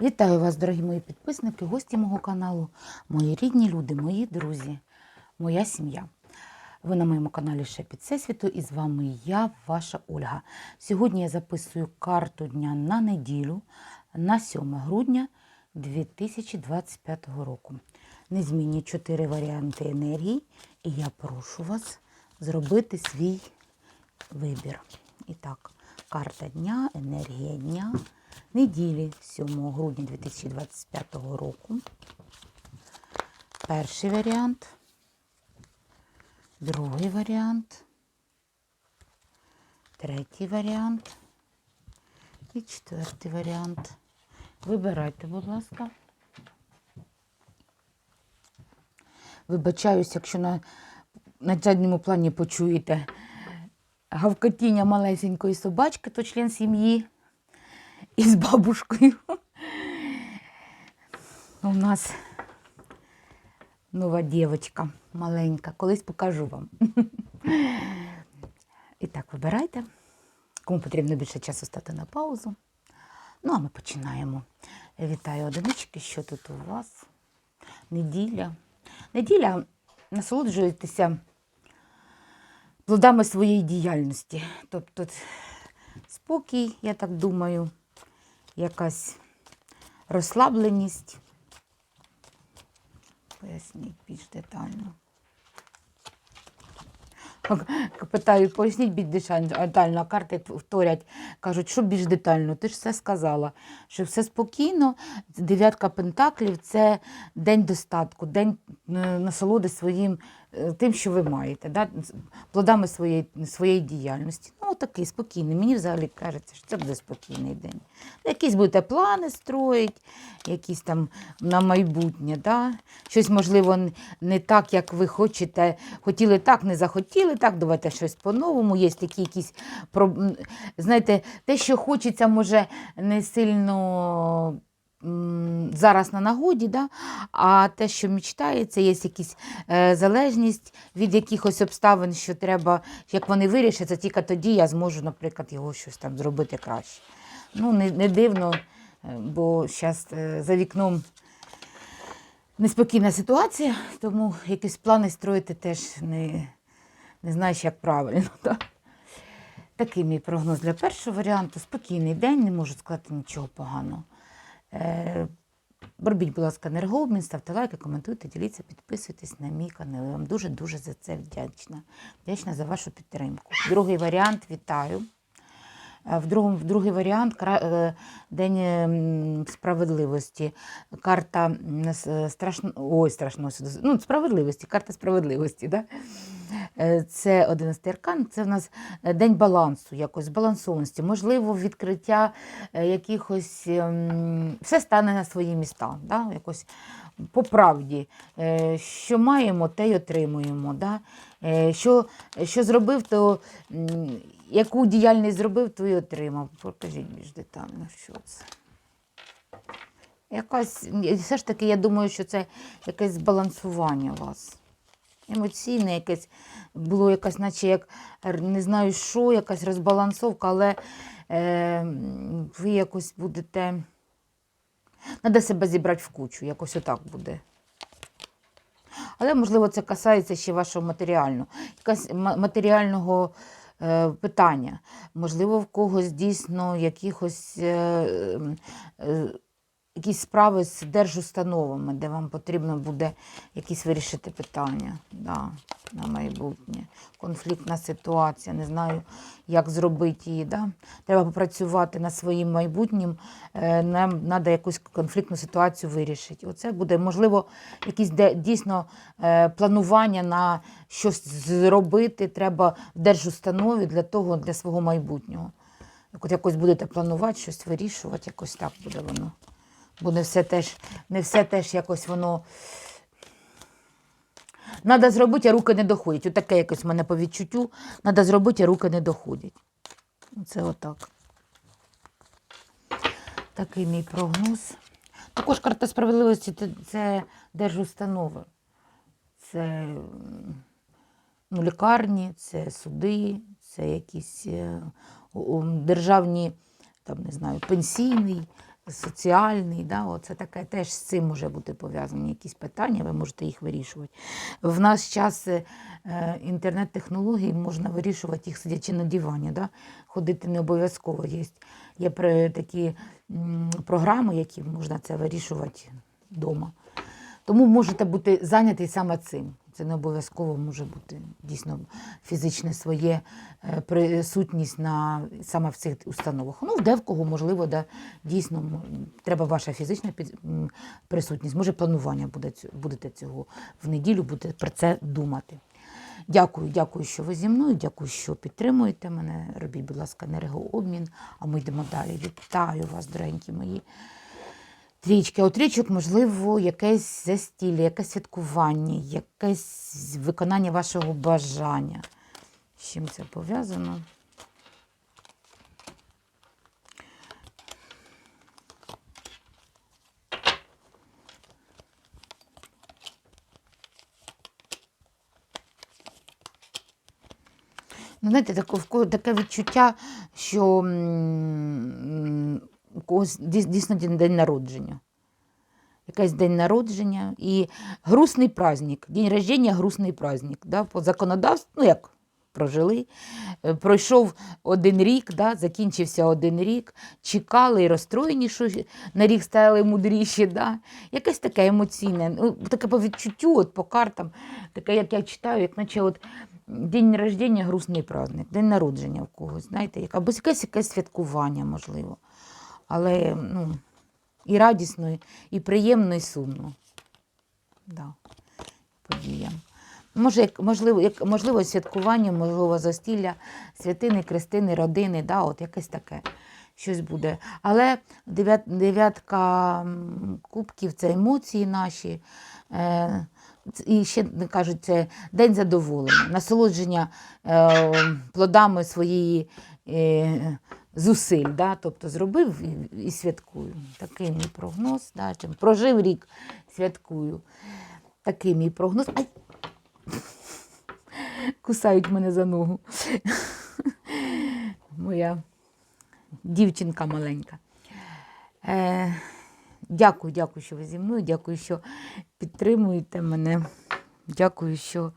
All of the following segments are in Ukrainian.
Вітаю вас, дорогі мої підписники, гості мого каналу, мої рідні люди, мої друзі, моя сім'я. Ви на моєму каналі ще під Всесвіту і з вами я, ваша Ольга. Сьогодні я записую карту дня на неділю на 7 грудня 2025 року. Незмінні чотири варіанти енергії, і я прошу вас зробити свій вибір. І так, карта дня, енергія дня, неділі 7 грудня 2025 року. Перший варіант, другий варіант, третій варіант і четвертий варіант. Вибирайте, будь ласка. Вибачаюсь, якщо на, на задньому плані почуєте гавкотіння малесенької собачки, то член сім'ї із бабушкою. У нас нова дівчинка маленька. Колись покажу вам. І так, вибирайте. Кому потрібно більше часу стати на паузу. Ну, а ми починаємо. Вітаю одинички. Що тут у вас? Неділя. Неділя насолоджуєтеся плодами своєї діяльності. Тобто спокій, я так думаю, якась розслабленість. Поясніть більш детально. Питаю, поясніть більш детально, а карти вторять, кажуть, що більш детально, ти ж все сказала, що все спокійно, дев'ятка пентаклів це день достатку, день е, насолоди своїм е, тим, що ви маєте, да? плодами своєї, своєї діяльності. Такий спокійний. Мені взагалі кажеться, що це буде спокійний день. Якісь будете плани строїть, якісь там на майбутнє, да? щось, можливо, не так, як ви хочете. Хотіли так, не захотіли так, давайте щось по-новому. Є такі якісь, знаєте, те, що хочеться, може, не сильно зараз на нагоді, да? а те, що мечтається, є якась е, залежність від якихось обставин, що треба, як вони вирішаться, тільки тоді я зможу, наприклад, його щось там зробити краще. Ну, не, не дивно, е, бо зараз за вікном неспокійна ситуація, тому якісь плани строїти теж не, не знаєш, як правильно. Так? Такий мій прогноз для першого варіанту. Спокійний день, не можу сказати нічого поганого. Е, Робіть, будь ласка, енергообмін, ставте лайки, коментуйте, діліться, підписуйтесь на мій канал. Я вам дуже-дуже за це вдячна. Вдячна за вашу підтримку. Другий варіант вітаю. Е, В другому, в другий варіант е, День ем, справедливості. Карта страшно, ой, страшного суду. Ну, справедливості, карта справедливості. Да? Е, Це 11 аркан, це в нас е, день балансу, якось збалансованості, можливо, відкриття е, якихось, ем, все стане на свої міста, да? якось по правді. Що маємо, те й отримуємо. Да? Що, що зробив, то яку діяльність зробив, то й отримав. Покажіть більш детально, що це. Якась, все ж таки, я думаю, що це якесь збалансування вас. Емоційне якесь було якась, наче як не знаю що, якась розбалансовка, але е, ви якось будете. Треба себе зібрати в кучу, якось отак буде. Але, можливо, це касається ще вашого матеріального, якась матеріального е, питання. Можливо, в когось дійсно якихось. Е, е, якісь справи з держустановами, де вам потрібно буде якісь вирішити питання да, на майбутнє. Конфліктна ситуація, не знаю, як зробити її. Да? Треба попрацювати над своїм майбутнім, е, нам треба якусь конфліктну ситуацію вирішити. Оце буде, можливо, якісь дійсно е, планування на щось зробити треба в держустанові для того, для свого майбутнього. От якось будете планувати, щось вирішувати, якось так буде воно. Бо не все теж, не все теж якось воно. Треба зробити, а руки не доходять. Отаке якось в мене по відчуттю. Треба зробити, а руки не доходять. Це отак. Такий мій прогноз. Також карта справедливості це, держустанови. Це ну, лікарні, це суди, це якісь е, державні, там, не знаю, пенсійний соціальний. Да? Оце таке теж з цим може бути пов'язані якісь питання, ви можете їх вирішувати. В наш час е, інтернет-технологій можна вирішувати їх сидячи на дивані. Да? Ходити не обов'язково. Є, є такі програми, які можна це вирішувати вдома. Тому можете бути зайнятий саме цим. Це не обов'язково може бути дійсно фізичне своє е, присутність на саме в цих установах. Ну, в кого, можливо, да, дійсно треба ваша фізична присутність. Може, планування буде будете цього в неділю, будете про це думати. Дякую, дякую, що ви зі мною. Дякую, що підтримуєте мене. Робіть, будь ласка, енергообмін. А ми йдемо далі. Вітаю вас, дорогенькі мої. Трічки, а у трічок, можливо, якесь застілля, якесь святкування, якесь виконання вашого бажання. З чим це пов'язано? Ну, знаєте, таке, відчуття, що когось дійсно день народження. Якийсь день народження і грустний праздник. День рождення грустний праздник. Да? По законодавству, ну як прожили. Е, Пройшов один рік, да? закінчився один рік, чекали і розстроєні, що на рік стали мудріші. Да? Якесь таке емоційне, ну, таке по відчуттю, от по картам, таке, як я читаю, як наче от день рождення грустний праздник, день народження в когось, знаєте, як, або якесь якесь святкування, можливо. Але ну, і радісно, і- приємно, і сумно. Да. Подіям. Може, як, можливо, як, можливо, святкування, можливо, застілля, святини, крестини, родини, да, от якесь таке щось буде. Але дев'ят, дев'ятка кубків це емоції наші. Е, і ще кажуть, це день задоволення, насолодження е, плодами своєї е, зусиль. Да? Тобто зробив і, святкую. Такий мій прогноз. Да? Чим прожив рік, святкую. Такий мій прогноз. Ай! Кусають мене за ногу. Моя дівчинка маленька. Е, дякую, дякую, що ви зі мною. Дякую, що підтримуєте мене. Дякую, що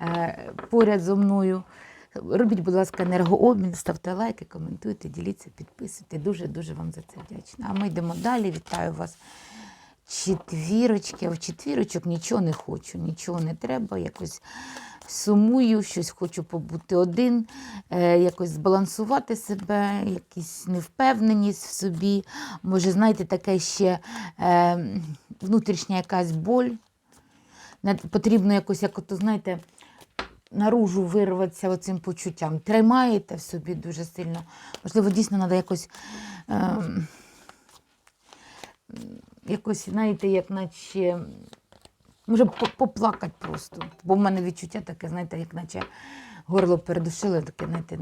е, поряд зо мною. Робіть, будь ласка, енергообмін, ставте лайки, коментуйте, діліться, підписуйте. Дуже-дуже вам за це вдячна. А ми йдемо далі. Вітаю вас. Четвірочки, а в четвірочок нічого не хочу, нічого не треба. Якось сумую, щось хочу побути один, е, якось збалансувати себе, якісь невпевненість в собі. Може, знаєте, таке ще е, внутрішня якась боль. Потрібно якось, як ото, знаєте, наружу вирватися оцим почуттям. Тримаєте в собі дуже сильно. Можливо, дійсно треба якось. Е, якось, знаєте, як наче. Може, поплакати просто. Бо в мене відчуття таке, знаєте, як наче горло передушило, таке, знаєте,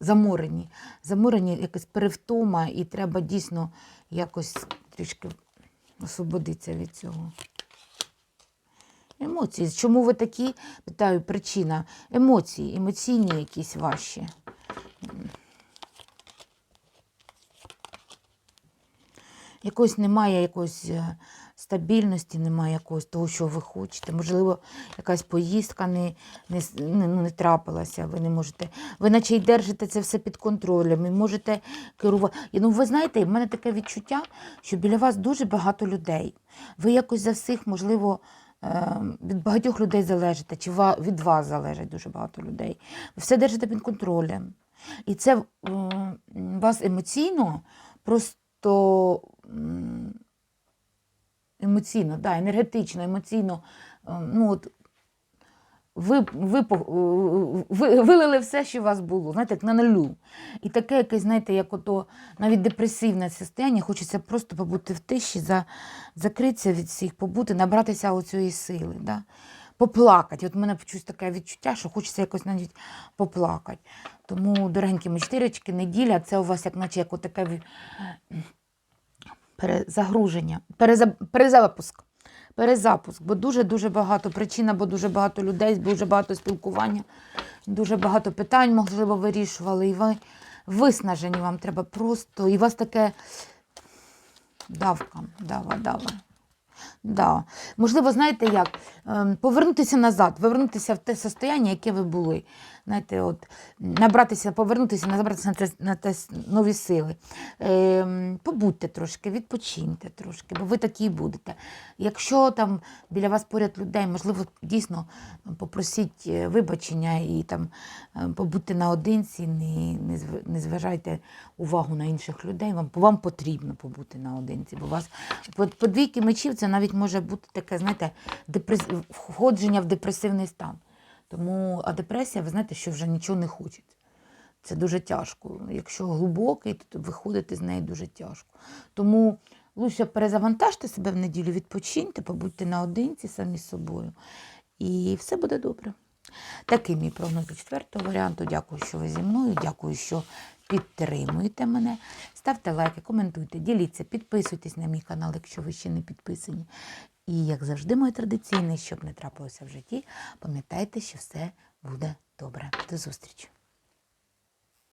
заморені. Заморені, якась перевтома, і треба дійсно якось трішки освободитися від цього. Емоції. Чому ви такі? Питаю, причина. Емоції, емоційні якісь ваші. Якось немає якоїсь е, стабільності, немає якогось того, що ви хочете. Можливо, якась поїздка не, не, не, ну, не трапилася, ви не можете. Ви наче й держите це все під контролем і можете керувати. І, Ну, ви знаєте, в мене таке відчуття, що біля вас дуже багато людей. Ви якось за всіх, можливо, від багатьох людей залежите, чи від вас залежить дуже багато людей. Ви все держите під контролем. І це е, вас емоційно просто емоційно, да, енергетично, емоційно. е, Ну, от, ви, ви, по- ви, вилили все, що у вас було, знаєте, як на нулю. І таке якесь, знаєте, як ото навіть депресивне состояння, хочеться просто побути в тиші, за, закритися від всіх, побути, набратися оцієї сили. Да? Поплакати. От в мене почусь таке відчуття, що хочеться якось навіть поплакати. Тому, дорогенькі мої чотирочки, неділя це у вас як наче як отаке перезагруження, переза, перезапуск. Перезапуск, бо дуже-дуже багато причина, бо дуже багато людей, дуже багато спілкування, дуже багато питань, можливо, вирішували. І ви виснажені вам треба просто. І у вас таке Давка, дава, дава. Да. Можливо, знаєте як? Ем, Повернутися назад, повернутися в те состояння, яке ви були. Знаєте, от, набратися, повернутися, набратися на те, на те нові сили. Ем, побудьте трошки, відпочиньте трошки, бо ви такі будете. Якщо там біля вас поряд людей, можливо, дійсно попросіть е, вибачення і там е, побудьте наодинці, не, не, зважайте увагу на інших людей. Вам, вам потрібно побути наодинці, бо вас по, по двійки мечів це навіть може бути таке, знаєте, депрес... входження в депресивний стан. Тому, а депресія, ви знаєте, що вже нічого не хочеться. Це дуже тяжко. Якщо глибокий, то виходити з неї дуже тяжко. Тому лучше перезавантажте себе в неділю, відпочиньте, побудьте наодинці самі з собою. І все буде добре. Такий мій прогноз четвертого варіанту. Дякую, що ви зі мною. Дякую, що підтримуєте мене. Ставте лайки, коментуйте, діліться, підписуйтесь на мій канал, якщо ви ще не підписані. І, як завжди, моє традиційне, щоб не трапилося в житті, пам'ятайте, що все буде добре. До зустрічі!